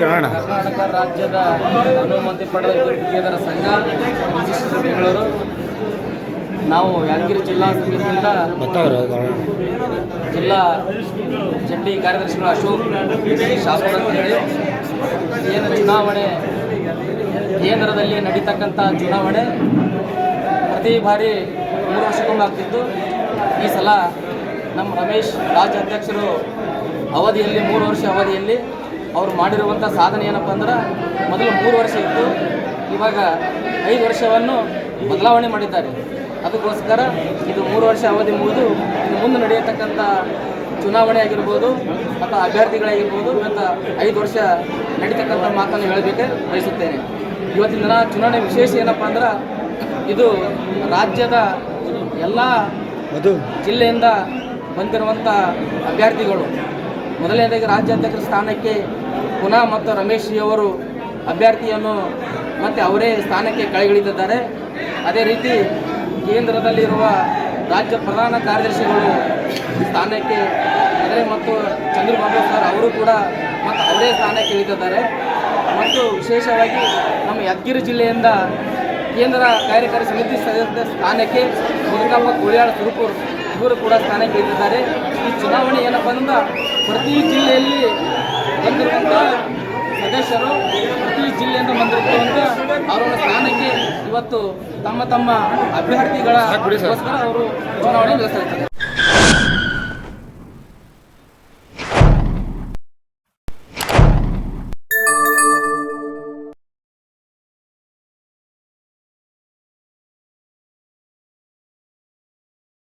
ಕರ್ನಾಟಕ ರಾಜ್ಯದ ಅನುಮತಿ ಪಡೆದ ಸಂಘ ಬೆಂಗಳೂರು. ನಾವು ಯಾದಗಿರಿ ಜಿಲ್ಲಾ ಸಮಿತಿಯಿಂದ ಜಿಲ್ಲಾ ಜಂಟಿ ಕಾರ್ಯದರ್ಶಿಗಳು ಅಶೋಕ್ ಶಾಸಕರು ಅಂತ ಹೇಳಿ ಏನು ಚುನಾವಣೆ ಕೇಂದ್ರದಲ್ಲಿ ನಡೀತಕ್ಕಂಥ ಚುನಾವಣೆ ಪ್ರತಿ ಬಾರಿ ಮೂರು ವರ್ಷಕ್ಕೊಮ್ಮೆ ಆಗ್ತಿತ್ತು. ಈ ಸಲ ನಮ್ಮ ರಮೇಶ್ ರಾಜ್ಯ ಅಧ್ಯಕ್ಷರು ಅವಧಿಯಲ್ಲಿ ಮೂರು ವರ್ಷ ಅವಧಿಯಲ್ಲಿ ಅವರು ಮಾಡಿರುವಂಥ ಸಾಧನೆ ಏನಪ್ಪ ಅಂದ್ರೆ ಮೊದಲು ಮೂರು ವರ್ಷ ಇತ್ತು. ಇವಾಗ ಐದು ವರ್ಷವನ್ನು ಬದಲಾವಣೆ ಮಾಡಿದ್ದಾರೆ. ಅದಕ್ಕೋಸ್ಕರ ಇದು ಮೂರು ವರ್ಷ ಅವಧಿ ಮುಗಿದು ಇನ್ನು ಮುಂದೆ ನಡೆಯತಕ್ಕಂಥ ಚುನಾವಣೆ ಆಗಿರ್ಬೋದು ಅಥವಾ ಅಭ್ಯರ್ಥಿಗಳಾಗಿರ್ಬೋದು ಇವತ್ತು ಐದು ವರ್ಷ ನಡೀತಕ್ಕಂಥ ಮಾತನ್ನು ಹೇಳಬೇಕೆ ಬಯಸುತ್ತೇನೆ. ಇವತ್ತಿನ ದಿನ ಚುನಾವಣೆ ವಿಶೇಷ ಏನಪ್ಪ ಅಂದ್ರೆ ಇದು ರಾಜ್ಯದ ಎಲ್ಲ ಅದು ಜಿಲ್ಲೆಯಿಂದ ಬಂದಿರುವಂಥ ಅಭ್ಯರ್ಥಿಗಳು. ಮೊದಲನೇದಾಗಿ ರಾಜ್ಯಾಧ್ಯಕ್ಷರ ಸ್ಥಾನಕ್ಕೆ ಪುನಃ ಮತ್ತು ರಮೇಶ್ ಅವರು ಅಭ್ಯರ್ಥಿಯನ್ನು ಮತ್ತು ಅವರೇ ಸ್ಥಾನಕ್ಕೆ ಕೈಗಿಳಿದಿದ್ದಾರೆ ಅದೇ ರೀತಿ ಕೇಂದ್ರದಲ್ಲಿರುವ ರಾಜ್ಯ ಪ್ರಧಾನ ಕಾರ್ಯದರ್ಶಿಗಳು ಸ್ಥಾನಕ್ಕೆ ಅಂದರೆ ಮತ್ತು ಚಂದ್ರಬಾಬು ಸರ್ ಅವರು ಕೂಡ ಮತ್ತು ಅವರೇ ಸ್ಥಾನಕ್ಕೆ ಇಳಿದಿದ್ದಾರೆ. ಮತ್ತು ವಿಶೇಷವಾಗಿ ನಮ್ಮ ಯಾದಗಿರಿ ಜಿಲ್ಲೆಯಿಂದ ಕೇಂದ್ರ ಕಾರ್ಯಕಾರಿ ಸಮಿತಿ ಸದಸ್ಯ ಸ್ಥಾನಕ್ಕೆ ಮುದುಕಪ್ಪ ಕೋಳಿಯಾಳ ಸುರುಪುರ್ ಇವರು ಕೂಡ ಸ್ಥಾನಕ್ಕೆ ಇಳಿದಿದ್ದಾರೆ. ಈ ಚುನಾವಣೆ ಏನಪ್ಪ ಅಂದ್ರೆ ಪ್ರತಿ ಜಿಲ್ಲೆಯಲ್ಲಿ ಬಂದಿರುವಂಥ ಸದಸ್ಯರು ಪ್ರತಿ ಜಿಲ್ಲೆಯಿಂದ ಬಂದಿರ್ತಕ್ಕಂಥ ಅವರ ಸ್ಥಾನಕ್ಕೆ ಇವತ್ತು ತಮ್ಮ ತಮ್ಮ ಅಭ್ಯರ್ಥಿಗಳ ಅವರು ಚುನಾವಣೆ ನಡೆಸ್ತಾ ಇದ್ದಾರೆ.